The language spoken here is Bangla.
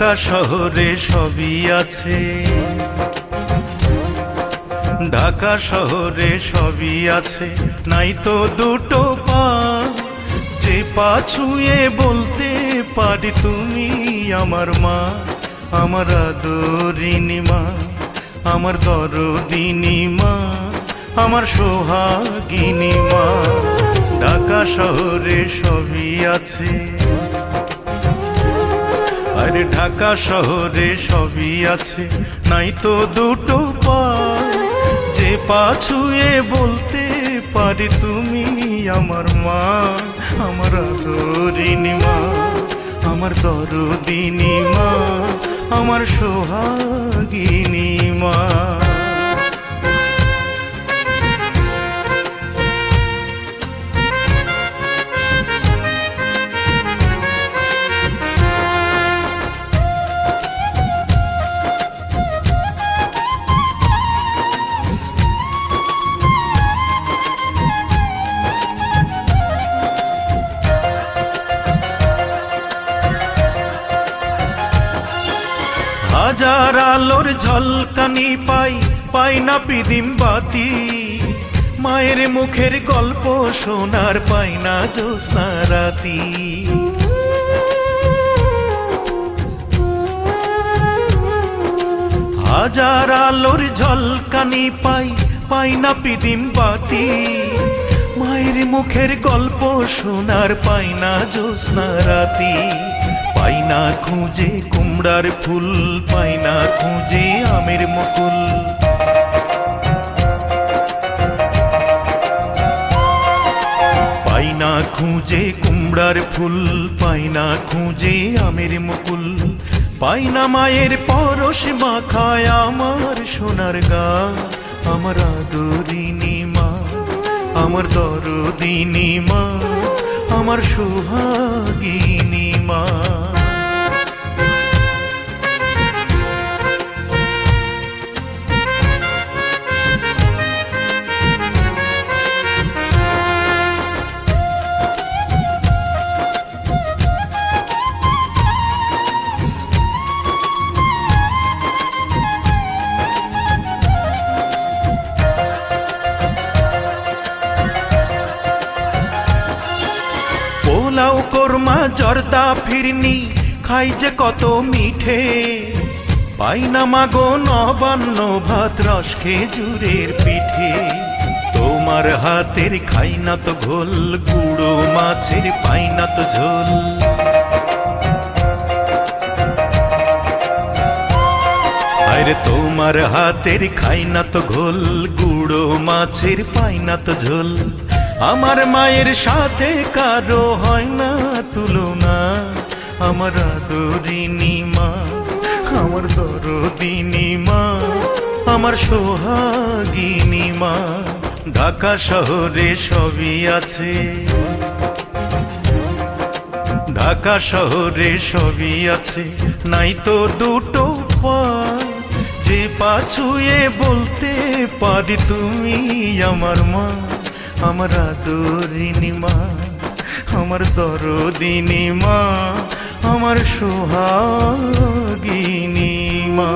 ঢাকা শহরে সবই আছে। ঢাকা শহরে সবই আছে। নাই তো দুটো পা। যে পা ছুঁয়ে বলতে পারি তুমি আমার মা, আমার আদরিনী মা, আমার দরদিনী মা, আমার সোহাগিনী মা। ঢাকা শহরে সবই আছে। আরে ঢাকা শহরে সবই আছে। নাই তো দুটো পা। যে পা ছুঁয়ে বলতে পারি তুমি আমার মা, আমার আদরিনী মা, আমার দরদিনী মা, আমার সোহাগিনী মা। হাজার আলোর ঝলকানি পাই পাই না পিদিম বাতি। মায়ের মুখের গল্প শোনার পাই না জ্যোৎস্না রাতি। হাজার আলোর ঝলকানি পাই পাই না পিদিম বাতি। মায়ের মুখের গল্প শোনার পাই না জ্যোৎস্না রাতি। পাই না খুঁজে, কুমড়ার ফুল পাই না খুঁজে, আমের মুকুল। পাই না খুঁজে, কুমড়ার ফুল পাই না খুঁজে, আমের মুকুল। পাই না মায়ের পরশ মাখায় আমার সোনার গা। আমার আদরিনী মা আমার দরদিনী মা আমার সোহাগিনী মা পোলাও কোরমা, জর্দা ফিরনি, খাই যে কত মিঠে। পাই না মাগো নবান্ন ভাত রস খেজুরের পিঠে। তোমার হাতের খাই না তো ঘোল, গুঁড়ো মাছের পাই না তো ঝোল। আরে তোমার হাতের খাই না তো ঘোল, গুঁড়ো মাছের পাই না তো ঝোল। আমার মায়ের সাথে কারও হয় না তুলনা। আমার আদরিনী মা, আমার দরদিনী মা, আমার সোহাগিনী মা, ঢাকা শহরে সবই আছে। ঢাকা শহরে সবই আছে, নাই তো দুটো পা। যে পা ছুঁয়ে বলতে পারি তুমি আমার মা। আমার আদরিনী মা আমার দরদিনী মা আমার সোহাগিনী মা